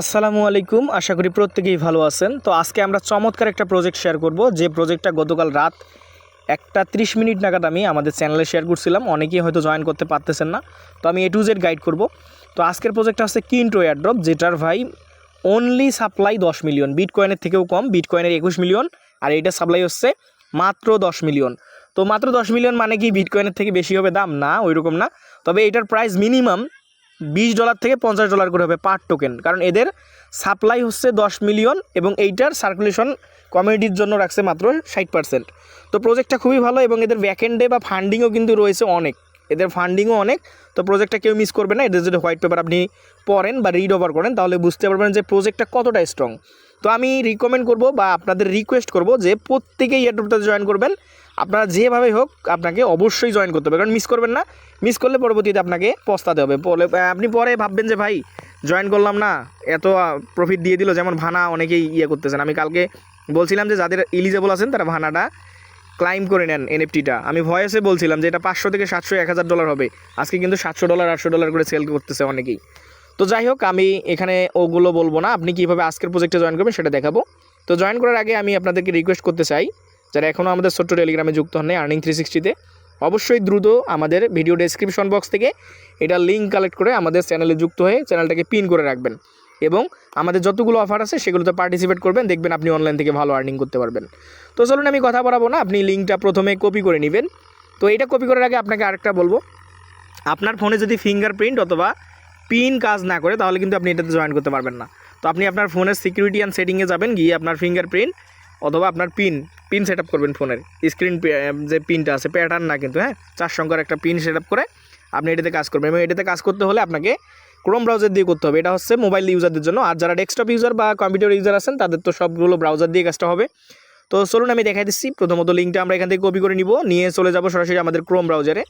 আসসালামু আলাইকুম। আশা করি প্রত্যেকেই ভালো আছেন। তো আজকে আমরা চমৎকার একটা প্রজেক্ট শেয়ার করব। যে প্রজেক্টটা গতকাল রাত একটা ত্রিশ মিনিট নাগাদ আমি আমাদের চ্যানেলে শেয়ার করছিলাম। অনেকেই হয়তো জয়েন করতে পারতেছেন না। তো আমি এ টু জেড গাইড করব। তো আজকের প্রজেক্টটা হচ্ছে কিন্টো এয়ারড্রপ যেটার ভাই অনলি সাপ্লাই দশ মিলিয়ন বিট কয়েনের থেকেও কম বিট কয়েনের একুশ মিলিয়ন আর এইটার সাপ্লাই হচ্ছে মাত্র দশ মিলিয়ন তো মাত্র দশ মিলিয়ন মানে কি বিট কয়েনের থেকে বেশি হবে দাম? না, ওইরকম না। তবে এটার প্রাইস মিনিমাম বিশ ডলার থেকে পঞ্চাশ ডলার করে হবে পার টোকেন কারণ এদের সাপ্লাই হচ্ছে দশ মিলিয়ন এবং এইটার সার্কুলেশন কমিউনিটির জন্য রাখছে মাত্র ষাট পার্সেন্ট তো প্রজেক্টটা খুবই ভালো এবং এদের ব্যাকএন্ডে বা ফান্ডিংও কিন্তু রয়েছে অনেক। এদের ফান্ডিংও অনেক। তো প্রজেক্টটা কেউ মিস করবে না। এদের যদি হোয়াইট পেপার আপনি পড়েন বা রিড ওভার করেন, তাহলে বুঝতে পারবেন যে প্রজেক্টটা কতটা স্ট্রং তো আমি রিকমেন্ড করব বা আপনাদের রিকোয়েস্ট করব যে প্রত্যেকেই এয়ারড্রপটাতে জয়েন করবেন। আপনারা যেভাবে হোক আপনাকে অবশ্যই জয়েন করতে হবে। কারণ মিস করবেন না মিস করলে পরবর্তীতে আপনাকে পস্তাতে হবে। আপনি পরে ভাববেন যে, ভাই জয়েন করলাম না। এত প্রফিট দিয়ে দিল, যেমন ভানা অনেকেই ইয়ে করতেছেন। আমি কালকে বলছিলাম যে, যাদের ইলিজেবল আছেন, তারা ভানাটা ক্লাইম করে নেন এনএফটিটা আমি ভয়েসে বলছিলাম যে, এটা পাঁচশো থেকে সাতশো, এক হাজার ডলার হবে। আজকে কিন্তু সাতশো ডলার আটশো ডলার করে সেল করতেছে অনেকেই। তো যাই হোক, আমি এখানে ওগুলো বলব না। আপনি কীভাবে আজকের প্রজেক্টে জয়েন করবেন সেটা দেখাবো। তো জয়েন করার আগে আমি আপনাদেরকে রিকোয়েস্ট করতে চাই যারা এখনও আমাদের ছোট্ট টেলিগ্রামে যুক্ত হন আর্নিং থ্রি সিক্সটিতে অবশ্যই দ্রুত আমাদের ভিডিও ডেসক্রিপশন বক্স থেকে এটা লিঙ্ক কালেক্ট করে আমাদের চ্যানেলে যুক্ত হয়ে চ্যানেলটাকে পিন করে রাখবেন। এবং আমাদের যতগুলো অফার আছে, সেগুলোতে পার্টিসিপেট করবেন, দেখবেন আপনি অনলাইন থেকে ভালো আর্নিং করতে পারবেন। তো চলুন আমি কথা বলাবো না, আপনি লিঙ্কটা প্রথমে কপি করে নেবেন। তো এটা কপি করার আগে আপনাকে আরেকটা বলব, আপনার ফোনে যদি ফিঙ্গারপ্রিন্ট অথবা পিন কাজ না করে, তাহলে কিন্তু আপনি এটাতে জয়েন করতে পারবেন না। তো আপনি আপনার ফোনের সিকিউরিটি অ্যান্ড সেটিংয়ে যাবেন, গিয়ে আপনার ফিঙ্গারপ্রিন্ট অথবা আপনার পিন পিন সেট করবেন ফোনের স্ক্রিন যে পিনটা আছে প্যাটার্ন না কিন্তু হ্যাঁ? চার সংখ্যার একটা পিন সেট করে আপনি এটাতে কাজ করবেন এবং এটাতে কাজ করতে হলে আপনাকে ক্রোম ব্রাউজার দিয়ে করতে হবে। এটা হচ্ছে মোবাইল ইউজারদের জন্য। আর যারা ডেস্কটপ ইউজার বা কম্পিউটার ইউজার আছেন, তাদের তো সবগুলো ব্রাউজার দিয়ে কাজটা হবে। তো চলুন আমি দেখাই দিচ্ছি। প্রথমত লিঙ্কটা আমরা এখান থেকে কপি করে নিব। নিয়ে চলে যাব সরাসরি আমাদের ক্রোম ব্রাউজারে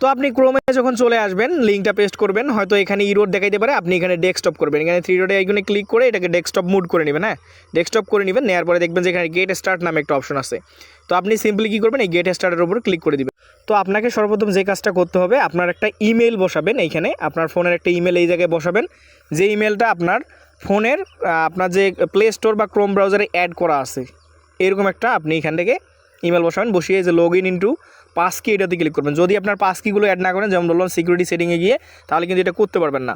তো আপনি ক্রোমে যখন চলে আসবেন লিঙ্কটা পেস্ট করবেন, হয়তো এখানে ইরোড দেখাইতে পারে, আপনি এখানে ডেস্কটপ করবেন। এখানে থ্রি রোডে আইকনে ক্লিক করে এটাকে ডেস্কটপ মুড করে নেবেন হ্যাঁ? ডেস্কটপ করে নেবেন নেওয়ার পরে দেখবেন যে এখানে গেট স্টার্ট নামে একটা অপশন আছে। তো আপনি সিম্পলি কী করবেন, এই গেট স্টার্টের উপর ক্লিক করে দিবেন। তো আপনাকে সর্বপ্রথম যে কাজটা করতে হবে, আপনার একটা ইমেল বসাবেন এইখানে, আপনার ফোনের একটা ইমেল এই জায়গায় বসাবেন। যে ইমেলটা আপনার ফোনের আপনার যে প্লে স্টোর বা ক্রোম ব্রাউজারে অ্যাড করা আছে, এরকম একটা আপনি এখান থেকে ইমেল বসাবেন, বসিয়ে যে লগ ইন ইন্টু পাস কি এটাতে ক্লিক করবেন। যদি আপনার পাস কিগুলো অ্যাড না করেন, যেমন বললাম সিকিউরিটি সেটিংয়ে গিয়ে, তাহলে কিন্তু এটা করতে পারবেন না।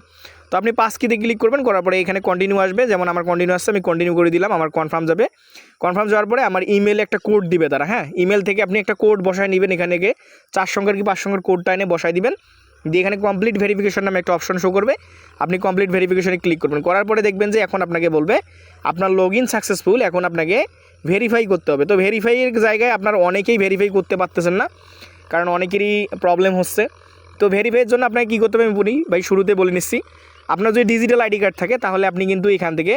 তো আপনি পাস কিতে ক্লিক করবেন, করার পরে এখানে কন্টিনিউ আসবে। যেমন আমার কন্টিনিউ আসছে, আমি কন্টিনিউ করে দিলাম, আমার কনফার্ম যাবে। কনফার্ম যাওয়ার পরে আমার ইমেলে একটা কোড দিবে তারা হ্যাঁ? ইমেল থেকে আপনি একটা কোড বসায় নেবেন এখানে গিয়ে। চার সংখ্যার কি পাঁচ সংখ্যার কোডটা এনে বসায় দিবেন। দিয়ে এখানে কমপ্লিট ভেরিফিকেশন নামে একটা অপশন শো করবে। আপনি কমপ্লিট ভেরিফিকেশনে ক্লিক করবেন। করার পরে দেখবেন যে এখন আপনাকে বলবে, আপনার লগ ইন সাকসেসফুল এখন আপনাকে ভেরিফাই করতে হবে। তো ভেরিফাইয়ের জায়গায় আপনার অনেকেই ভেরিফাই করতে পারতেছেন না, কারণ অনেকেরই প্রবলেম হচ্ছে। তো ভেরিফাইয়ের জন্য আপনাকে কী করতে হবে আমি বলি, ভাই শুরুতে বলে নিচ্ছি। আপনার যদি ডিজিটাল আইডি কার্ড থাকে, তাহলে আপনি কিন্তু এখান থেকে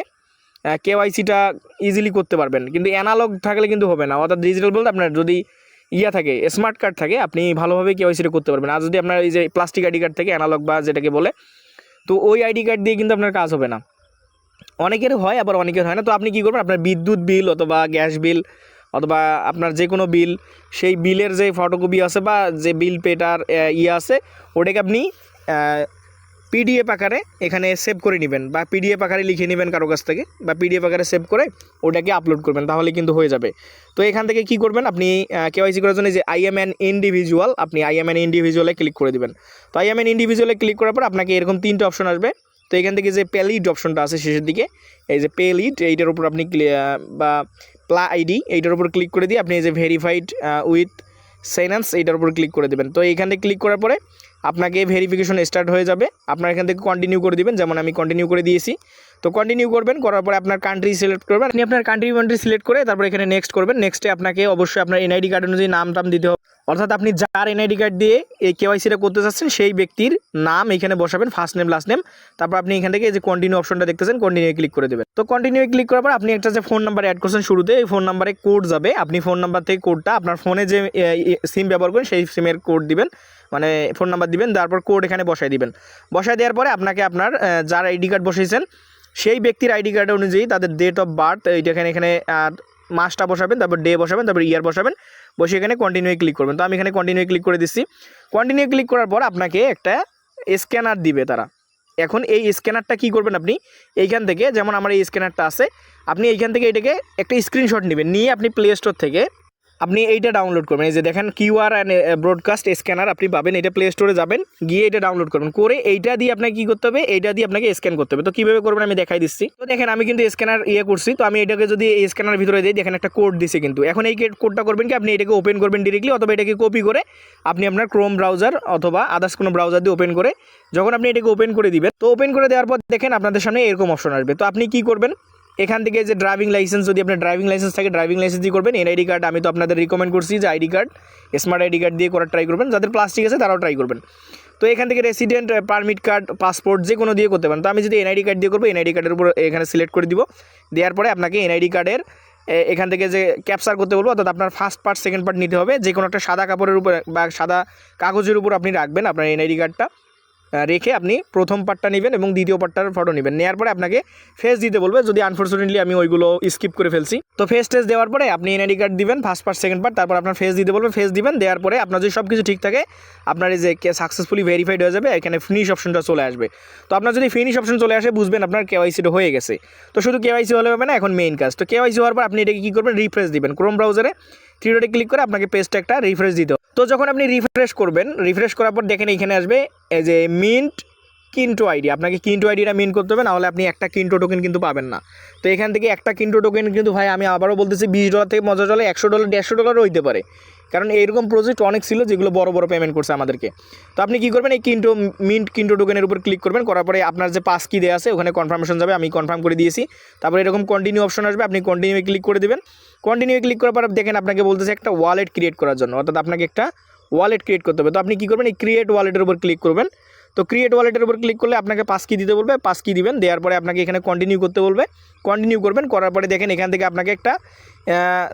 কেওয়াইসিটা ইজিলি করতে পারবেন। কিন্তু অ্যানালগ থাকলে কিন্তু হবে না। অর্থাৎ ডিজিটাল বলতে আপনার যদি ইয়া থাকে স্মার্ট কার্ড থাকে, আপনি ভালোভাবে কেওয়াইসিটা করতে পারবেন। আর যদি আপনার এই যে প্লাস্টিক আইডি কার্ড থাকে অ্যানালগ বা যেটাকে বলে, তো ওই আইডি কার্ড দিয়ে কিন্তু আপনার কাজ হবে না। অনেকের হয়, আবার অনেকের হয় না। তো আপনি কী করবেন, আপনার বিদ্যুৎ বিল অথবা গ্যাস বিল অথবা আপনার যে কোনো বিল, সেই বিলের যে ফটোকপি আছে বা যে বিল পেটার ইয়ে আছে, ওটাকে আপনি পিডিএফ আকারে এখানে সেভ করে নেবেন বা পিডিএফ আকারে লিখে নেবেন কারও কাছ থেকে বা পিডিএফ আকারে সেভ করে ওটাকে আপলোড করবেন, তাহলে কিন্তু হয়ে যাবে। তো এখান থেকে কি করবেন আপনি কেওয়াইসি করার জন্য যে আই এম এন ইন্ডিভিজুয়াল আপনি আই এম এন ইন্ডিভিজুয়ালে ক্লিক করে দিবেন। তো আই এম এন ইন্ডিভিজুয়ালে ক্লিক করার পর আপনাকে এরকম তিনটে অপশন আসবে। তো এখান থেকে যে পে লিড অপশনটা আছে শেষের দিকে, এই যে পে লিড এইটার উপর আপনি বা প্লা আইডি এইটার উপর ক্লিক করে দিয়ে আপনি এই যে ভেরিফাইড উইথ সাইন্যান্স এইটার উপর ক্লিক করে দেবেন। তো এইখান ক্লিক করার পরে আপনাকে ভেরিফিকেশন স্টার্ট হয়ে যাবে। আপনার এখান থেকে কন্টিনিউ করে দেবেন, যেমন আমি কন্টিনিউ করে দিয়েছি। তো কন্টিনিউ করবেন, করার পরে আপনার কান্ট্রি সিলেক্ট করবেন। আপনি আপনার কান্ট্রি কান্ট্রি সিলেক্ট করে তারপর এখানে নেক্সট করবেন। নেক্সটে আপনাকে অবশ্যই আপনার এনআইডি কার্ড অনুযায়ী নাম টাম দিতে হবে। অর্থাৎ আপনি যার এনআইডি কার্ড দিয়ে এই কেওয়াইসিটা করতে চাচ্ছেন, সেই ব্যক্তির নাম এখানে বসাবেন ফার্স্ট নেম লাস্ট নেম তারপর আপনি এখান থেকে যে কন্টিনিউ অপশনটা দেখতেছেন কন্টিনিউ ক্লিক করে দেবেন। তো কন্টিনিউ ক্লিক করার পর আপনি একটা যে ফোন নাম্বার অ্যাড করছেন শুরুতে, এই ফোন নাম্বারে কোড যাবে। আপনি ফোন নাম্বার থেকে কোডটা আপনার ফোনে যে সিম ব্যবহার করেন, সেই সিমের কোড দিবেন। মানে ফোন নাম্বার দিবেন, তারপর কোড এখানে বসাই দিবেন। বসাই দেওয়ার পরে আপনাকে আপনার যার আইডি কার্ড বসিয়েছেন সেই ব্যক্তির আইডি কার্ড অনুযায়ী তাদের ডেট অফ বার্থ এখানে এখানে মাসটা বসাবেন, তারপর ডে বসাবেন, তারপর ইয়ার বসাবেন, বসে এখানে কন্টিনিউ ক্লিক করবেন। তো আমি এখানে কন্টিনিউ ক্লিক করে দিচ্ছি। কন্টিনিউ ক্লিক করার পর আপনাকে একটা স্ক্যানার দিবে তারা। এখন এই স্ক্যানারটা কি করবেন আপনি? এইখান থেকে, যেমন আমার এই স্ক্যানারটা আছে, আপনি এইখান থেকে এটাকে একটা স্ক্রিনশট নেবেন। নিয়ে আপনি প্লে স্টোর থেকে আপনি এইটা ডাউনলোড করবেন। এই যে দেখেন কিউআর অ্যান্ড ব্রডকাস্ট স্ক্যানার আপনি পাবেন, এটা প্লে স্টোরে যাবেন, গিয়ে এটা ডাউনলোড করবেন। করে এইটা দিয়ে আপনাকে কী করতে হবে? এইটা দিয়ে আপনাকে স্ক্যান করতে হবে। তো কীভাবে করবেন আমি দেখাই দিচ্ছি। তো দেখেন আমি কিন্তু স্ক্যানার ইয়ে করছি, তো আমি এটাকে যদি এই স্ক্যানার ভিতরে দিই, দেখেন একটা কোড দিছে কিন্তু। এখন এই কোডটা করবেন কি? আপনি এটাকে ওপেন করবেন ডিরেক্টলি অথবা এটাকে কপি করে আপনি আপনার ক্রোম ব্রাউজার অথবা আদার্স কোনো ব্রাউজার দিয়ে ওপেন করে, যখন আপনি এটাকে ওপেন করে দিবেন, তো ওপেন করে দেওয়ার পর দেখেন আপনাদের সামনে এরকম অপশন আসবে। তো আপনি কি করবেন? এখান থেকে যে ড্রাইভিং লাইসেন্স যদি আপনার ড্রাইভিং লাইসেন্স থাকে ড্রাইভিং লাইসেন্স দিয়ে করবেন। এনআইডি কার্ড আমি তো আপনাদের রিকমেন্ড করছি যে ID card smart ID card দিয়ে করার ট্রাই করবেন। যাদের প্লাস্টিক আছে, তারাও ট্রাই করবেন। তো এখান থেকে রেসিডেন্ট পারমিট কার্ড পাসপোর্ট যে কোনো দিয়ে করতে পারেন। তো আমি যদি এনআইডি কার্ড দিয়ে করব এনআইডি কার্ডের উপর এখানে সিলেক্ট করে দিব। দেওয়ার পরে আপনাকে এনআইডি কার্ডের এখান থেকে যে ক্যাপচার করতে বলব, অর্থাৎ আপনার ফার্স্ট পার্ট সেকেন্ড পার্ট নিতে হবে। যে কোনো একটা সাদা কাপড়ের উপর বা সাদা কাগজের উপর আপনি রাখবেন আপনার এনআইডি কার্ডটা রেখে আপনি প্রথম পার্টটা নেবেন এবং দ্বিতীয় পার্টটার ফটো নেবেন। নেওয়ার পরে আপনাকে ফেস দিতে বলবে, যদি আনফর্চুনেটলি আমি ওইগুলো স্কিপ করে ফেলছি। তো ফেস টেস্ট দেওয়ার পরে আপনি এনআইডি কার্ড দিবেন ফার্স্ট পার্ট সেকেন্ড পার্ট তারপর আপনার ফেস দিতে বলবে ফেস দিবেন, দেওয়ার পরে আপনার যদি সব কিছু ঠিক থাকে, আপনার এই যে সাকসেসফুলি ভেরিফাইড হয়ে যাবে, এখানে ফিনিশ অপশনটা চলে আসবে। তো আপনার যদি ফিনিশ অপশন চলে আসে, বুঝবেন আপনার কেওয়াইসিটা হয়ে গেছে। তো শুধু কেওয়াইসি হলে হবে না, এখন মেইন কাজ। তো কেওয়াইসি হওয়ার পর আপনি এটাকে কী করবেন? রিফ্রেশ দিবেন। ক্রোম ব্রাউজারে থ্রি ডটে ক্লিক করে আপনাকে পেজটা একটা রিফ্রেশ দিতে। তো যখন আপনি রিফ্রেশ করবেন রিফ্রেশ করার পর দেখেন এখানে আসবে as a mint Kinto ID. আপনাকে কিন্টো আইডিটা মিন করতে হবে, নাহলে আপনি একটা কিন্টো টোকেন কিন্তু পাবেন না। তো এখান থেকে একটা কিন্টো টোকেন কিন্তু ভাই, আমি আবারও বলতেছি, বিশ ডলার থেকে মজা চলে একশো ডলার দেড়শো ডলারও হইতে পারে। কারণ এইরকম প্রজেক্ট অনেক ছিল যেগুলো বড় বড় পেমেন্ট করছে আমাদেরকে। তো আপনি কী করবেন, এই কিন্টো মিন্ট কিন্টো টোকেনের উপর ক্লিক করবেন, করার পরে আপনার যে পাস কি দেওয়া আছে, ওখানে কনফার্মেশন যাবে, আমি কনফার্ম করে দিয়েছি। তারপরে এরকম কন্টিনিউ অপশন আসবে, আপনি কন্টিনিউ ক্লিক করে দেবেন। কন্টিনিউ ক্লিক করার পর দেখেন আপনাকে বলতেছে একটা ওয়ালেট ক্রিয়েট করার জন্য, অর্থাৎ আপনাকে একটা ওয়ালেট ক্রিয়েট করতে হবে। তো আপনি কী করবেন, এই ক্রিয়েট ওয়ালেটের উপর ক্লিক করবেন। তো ক্রিয়েট ওয়ালেটের উপর ক্লিক করলে আপনাকে পাস কি দিতে বলবে পাস কি দিবেন, দেওয়ার পরে আপনাকে এখানে কন্টিনিউ করতে বলবে। কন্টিনিউ করবেন, করার পরে দেখেন এখান থেকে আপনাকে একটা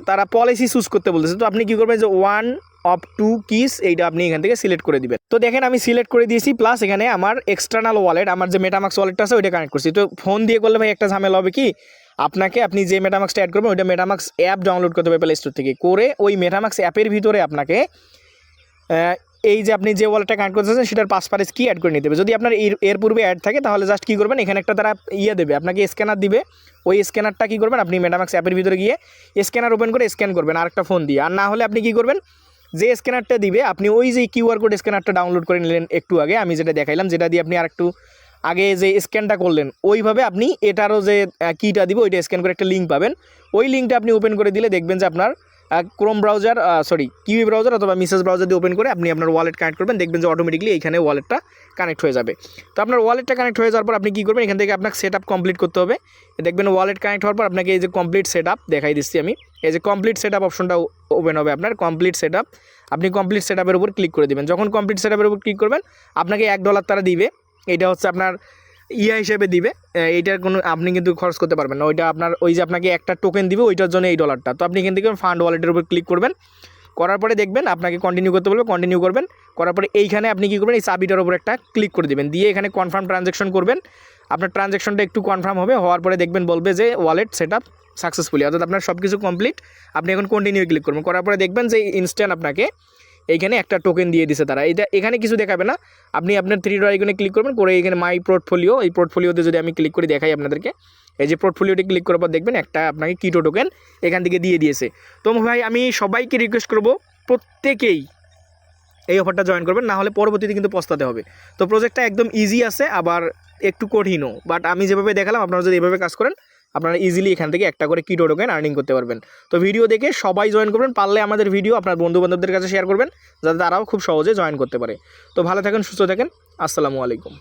তারা পলিসি চুজ করতে বলতেছে। তো আপনি কী করবেন যে ওয়ান অফ টু কিস এইটা আপনি এখান থেকে সিলেক্ট করে দিবেন। তো দেখেন আমি সিলেক্ট করে দিয়েছি প্লাস এখানে আমার এক্সটার্নাল ওয়ালেট আমার যে মেটামাক্স ওয়ালেটটা আছে, ওইটা কানেক্ট করছি। তো ফোন দিয়ে করলে ভাই একটা ঝামেলা হবে কি? আপনাকে আপনি যে মেটামাক্সটা অ্যাড করবেন, ওইটা মেটামাক্স অ্যাপ ডাউনলোড করতে হবে প্লে স্টোর থেকে। করে ওই মেটামাক্স অ্যাপের ভিতরে আপনাকে এই যে আপনি যে ওয়ালেটটা কানেক্ট করতেছেন সেটার পাসপারেজ কি অ্যাড করে নিতে হবে। যদি আপনার এর পূর্বে অ্যাড থাকে, তাহলে জাস্ট কী করবেন? এখানে একটা তারা ইয়ে দেবে। আপনাকে স্ক্যানার দিবে। ওই স্ক্যানারটা কী করবেন? আপনি মেটামাক্স অ্যাপের ভিতরে গিয়ে স্ক্যানার ওপেন করে স্ক্যান করবেন, আরেকটা ফোন দিয়ে। আর না হলে আপনি কী করবেন? যে স্ক্যানারটা দিবে, আপনি ওই যে কিউআর কোড স্ক্যানারটা ডাউনলোড করে নিলেন একটু আগে, আমি যেটা দেখাইলাম, যেটা দিয়ে আপনি আরেকটু আগে যে স্ক্যানটা করলেন, ওইভাবে আপনি এটারও যে কিটা দিব, ওইটা স্ক্যান করে একটা লিঙ্ক পাবেন। ওই লিঙ্কটা আপনি ওপেন করে দিলে দেখবেন যে আপনার Chrome browser sorry Kiwi browser অথবা মিসেস ব্রাউজার দিয়ে ওপেন করে আপনি আপনার ওয়ালেট কানেক্ট করবেন, দেখবেন যে অটোমেটিকলি এইখানে ওয়ালেটটা কানেক্ট হয়ে যাবে। তো আপনার ওয়ালেটটা কানেক্ট হয়ে যাওয়ার পর আপনি কী করবেন? এখান থেকে আপনাকে সেট আপ কমপ্লিট করতে হবে। দেখবেন ওয়ালেট কানেক্ট হওয়ার পর আপনাকে এই যে কমপ্লিট সেট আপ দেখাই দিচ্ছি আমি। এই যে কমপ্লিট সেট আপ অপশনটা ওপেন হবে আপনার কমপ্লিট সেট আপ আপনি কমপ্লিট সেট আপের উপর ক্লিক করে দেবেন। যখন কমপ্লিট সেট আপের উপর ক্লিক করবেন, আপনাকে এক ডলার তারা দিবে। এটা হচ্ছে আপনার ইয়া হিসেবে দিবে। এইটার কোনো আপনি কিন্তু খরচ করতে পারবেন না। ওইটা আপনার, ওই যে আপনাকে একটা টোকেন দিবে, ওইটার জন্য এই ডলারটা তো আপনি এখান থেকে ফান্ড ওয়ালেটের উপর ক্লিক করবেন। করার পরে দেখবেন আপনাকে কন্টিনিউ করতে বলবে কন্টিনিউ করবেন। করার পরে এইখানে আপনি কী করবেন, এই চাবিটার উপর একটা ক্লিক করে দেবেন। দিয়ে এখানে কনফার্ম ট্রানজ্যাকশন করবেন। আপনার ট্রানজ্যাকশনটা একটু কনফার্ম হবে, হওয়ার পরে দেখবেন বলবে যে ওয়ালেট সেট আপ সাকসেসফুলি অর্থাৎ আপনার সব কিছু কমপ্লিট আপনি এখন কন্টিনিউ ক্লিক করবেন। করার পরে দেখবেন যে ইনস্ট্যান্ট আপনাকে এইখানে একটা টোকেন দিয়ে দিছে তারা। এটা এখানে কিছু দেখাবে না। আপনি আপনার থ্রি ডট আইকনে ক্লিক করবেন, করে এখানে মাই পোর্টফোলিও এই পোর্টফোলিওতে যদি আমি ক্লিক করে, দেখাই আপনাদেরকে। এই যে পোর্টফোলিওটি ক্লিক করার পর দেখবেন একটা আপনাকে কিটো টোকেন এখান থেকে দিয়ে দিয়েছে। তো ভাই, আমি সবাইকে রিকোয়েস্ট করব প্রত্যেকেই এই অফারটা জয়েন করবেন, না হলে পরবর্তীতে কিন্তু পস্তাতে হবে। তো প্রজেক্টটা একদম ইজি আছে, আবার একটু কঠিনও। বাট আমি যেভাবে দেখালাম, আপনারা যদি এভাবে কাজ করেন আপনারা ইজিলি এখান থেকে একটা করে কিটো টোকেন আর্নিং করতে পারবেন। তো ভিডিও দেখে সবাই জয়েন করবেন, পারলে আমাদের ভিডিও আপনার বন্ধুবান্ধবদের কাছে শেয়ার করবেন, যাতে তারাও খুব সহজে জয়েন করতে পারে। তো ভালো থাকেন, সুস্থ থাকেন, আসসালামু আলাইকুম।